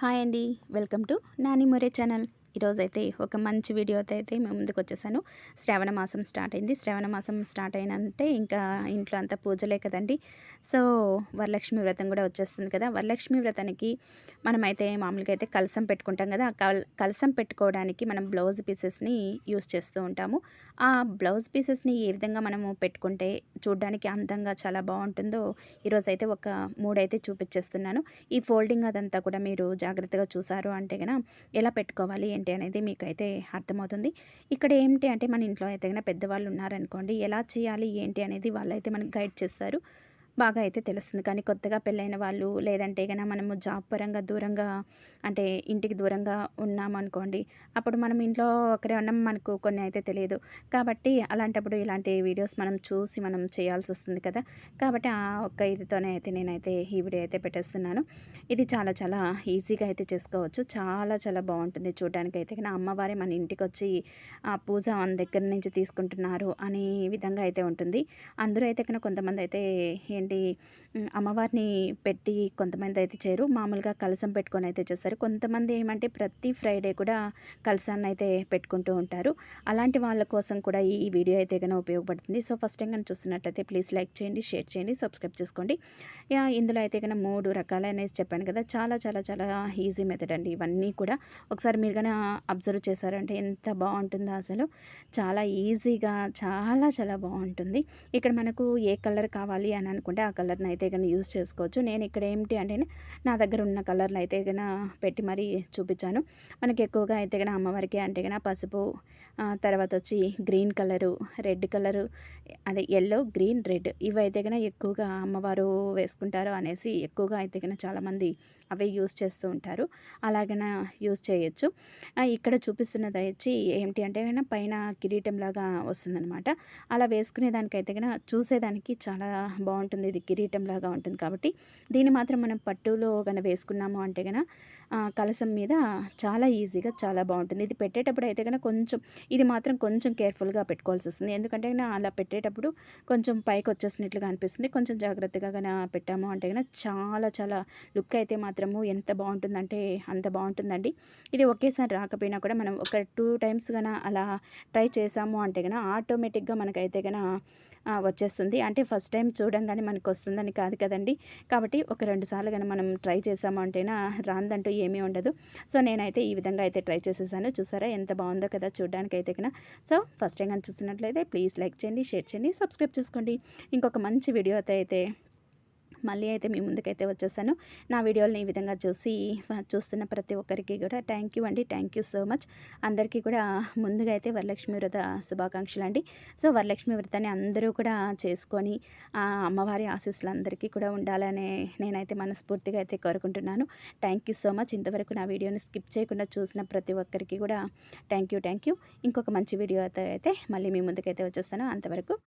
Hi అండి. Welcome to Nani More channel. ఈరోజైతే ఒక మంచి వీడియోతో అయితే మేము ముందుకు వచ్చేసాను శ్రావణ మాసం స్టార్ట్ అయింది. శ్రావణ మాసం స్టార్ట్ అయినంటే ఇంకా ఇంట్లో అంతా పూజలే కదండి. సో వరలక్ష్మి వ్రతం కూడా వచ్చేస్తుంది కదా. వరలక్ష్మి వ్రతానికి మనమైతే మామూలుగా అయితే కలసం పెట్టుకుంటాం కదా. కలసం పెట్టుకోవడానికి మనం బ్లౌజ్ పీసెస్ని యూస్ చేస్తూ ఉంటాము. ఆ బ్లౌజ్ పీసెస్ని ఏ విధంగా మనము పెట్టుకుంటే చూడడానికి అందంగా చాలా బాగుంటుందో ఈరోజు అయితే ఒక మూడైతే చూపించేస్తున్నాను ఈ ఫోల్డింగ్ అదంతా కూడా మీరు జాగ్రత్తగా చూసారు అంటే కనుక ఎలా పెట్టుకోవాలి ఏంటి అనేది మీకైతే అర్థమవుతుంది. ఇక్కడ ఏంటి అంటే మన ఇంట్లో అయితే పెద్దవాళ్ళు ఉన్నారనుకోండి ఎలా చేయాలి ఏంటి అనేది వాళ్ళైతే మనకు గైడ్ చేస్తారు. బాగా అయితే తెలుస్తుంది. కానీ కొత్తగా పెళ్ళైన వాళ్ళు లేదంటే కనుక మనము జాబ్ పరంగా దూరంగా అంటే ఇంటికి దూరంగా ఉన్నామనుకోండి అప్పుడు మనం ఇంట్లో ఒకరే ఉన్నాం మనకు కొన్ని అయితే తెలియదు. కాబట్టి అలాంటప్పుడు ఇలాంటి వీడియోస్ మనం చూసి మనం చేయాల్సి వస్తుంది కదా. కాబట్టి ఆ ఒక్క ఇదితోనే అయితే నేనైతే ఈ వీడియో అయితే పెట్టేస్తున్నాను. ఇది చాలా చాలా ఈజీగా అయితే చేసుకోవచ్చు. చాలా చాలా బాగుంటుంది చూడడానికి అయితే. కానీ అమ్మవారే మన ఇంటికి వచ్చి ఆ పూజ మన దగ్గర నుంచి తీసుకుంటున్నారు అనే విధంగా అయితే ఉంటుంది. అందరూ అయితే కనుక కొంతమంది అయితే ఏంటి అమ్మవారిని పెట్టి కొంతమంది అయితే చేయరు మామూలుగా కలసం పెట్టుకొని అయితే చేస్తారు. కొంతమంది ఏమంటే ప్రతి ఫ్రైడే కూడా కలసాన్ని అయితే పెట్టుకుంటూ ఉంటారు. అలాంటి వాళ్ళ కోసం కూడా ఈ వీడియో అయితే కనుక ఉపయోగపడుతుంది. సో ఫస్ట్ టైం కానీ చూస్తున్నట్లయితే ప్లీజ్ లైక్ చేయండి షేర్ చేయండి సబ్స్క్రైబ్ చేసుకోండి. ఇందులో అయితే కనుక మూడు రకాలు చెప్పాను కదా. చాలా చాలా చాలా ఈజీ మెథడ్ అండి ఇవన్నీ కూడా. ఒకసారి మీరు కానీ అబ్జర్వ్ చేశారంటే ఎంత బాగుంటుందో అసలు. చాలా ఈజీగా చాలా చాలా బాగుంటుంది. ఇక్కడ మనకు ఏ కలర్ కావాలి అని అనుకుంటే అనుకుంటే ఆ కలర్ని అయితే కనుక యూజ్ చేసుకోవచ్చు. నేను ఇక్కడ ఏంటి అంటే నా దగ్గర ఉన్న కలర్లు అయితే కనుక పెట్టి మరీ చూపించాను. మనకి ఎక్కువగా అయితే కనుక అమ్మవారికి అంటే కనుక పసుపు తర్వాత వచ్చి గ్రీన్ కలరు రెడ్ కలరు అదే ఎల్లో గ్రీన్ రెడ్ ఇవైతే కనుక ఎక్కువగా అమ్మవారు వేసుకుంటారు అనేసి ఎక్కువగా అయితే కనుక చాలామంది అవే యూస్ చేస్తూ ఉంటారు. అలాగన యూస్ చేయొచ్చు. ఇక్కడ చూపిస్తున్నది వచ్చి ఏంటి అంటే కనుక పైన కిరీటం లాగా వస్తుందన్నమాట. అలా వేసుకునే దానికైతే కనుక చూసేదానికి చాలా బాగుంటుంది. ఇది కిరీటం లాగా ఉంటుంది కాబట్టి దీన్ని మాత్రం మనం పట్టులో కనుక వేసుకున్నాము అంటే కనుక కలసం మీద చాలా ఈజీగా చాలా బాగుంటుంది. ఇది పెట్టేటప్పుడు అయితే కనుక కొంచెం ఇది మాత్రం కొంచెం కేర్ఫుల్గా పెట్టుకోవాల్సి వస్తుంది. ఎందుకంటే అలా పెట్టేటప్పుడు కొంచెం పైకి వచ్చేసినట్లుగా అనిపిస్తుంది. కొంచెం జాగ్రత్తగా కనుక పెట్టాము అంటే కనుక చాలా చాలా లుక్ అయితే మాత్రము ఎంత బాగుంటుందంటే అంత బాగుంటుందండి. ఇది ఒకేసారి రాకపోయినా కూడా మనం ఒక టూ టైమ్స్ కనుక అలా ట్రై చేసాము అంటే కనుక ఆటోమేటిక్గా మనకైతే కనుక వచ్చేస్తుంది. అంటే ఫస్ట్ టైం చూడంగానే మనకు వస్తుందని కాదు కదండి. కాబట్టి ఒక రెండు సార్లు కానీ మనం ట్రై చేసాము అంటేనా రాందంటూ ఏమీ ఉండదు. సో నేనైతే ఈ విధంగా అయితే ట్రై చేసేసాను. చూసారా ఎంత బాగుందో కదా చూడడానికి అయితే కన్నా సో ఫస్ట్ టైం కానీ చూసినట్లయితే ప్లీజ్ లైక్ చేయండి షేర్ చేయండి సబ్స్క్రైబ్ చేసుకోండి. ఇంకొక మంచి వీడియో అయితే మళ్ళీ అయితే మీ ముందుకైతే వచ్చేసాను నా వీడియోలను ఈ విధంగా చూసి చూస్తున్న ప్రతి ఒక్కరికి కూడా థ్యాంక్ యూ అండి. థ్యాంక్ యూ సో మచ్ అందరికీ కూడా ముందుగా అయితే వరలక్ష్మి వ్రత శుభాకాంక్షలు అండి. సో వరలక్ష్మి వ్రతాన్ని అందరూ కూడా చేసుకొని అమ్మవారి ఆశీస్సులు అందరికీ కూడా ఉండాలనే నేనైతే మనస్ఫూర్తిగా అయితే కోరుకుంటున్నాను. థ్యాంక్ యూ సో మచ్ ఇంతవరకు నా వీడియోని స్కిప్ చేయకుండా చూసిన ప్రతి ఒక్కరికి కూడా థ్యాంక్ యూ థ్యాంక్ యూ ఇంకొక మంచి వీడియో అయితే మళ్ళీ మీ ముందుకైతే వచ్చేస్తాను. అంతవరకు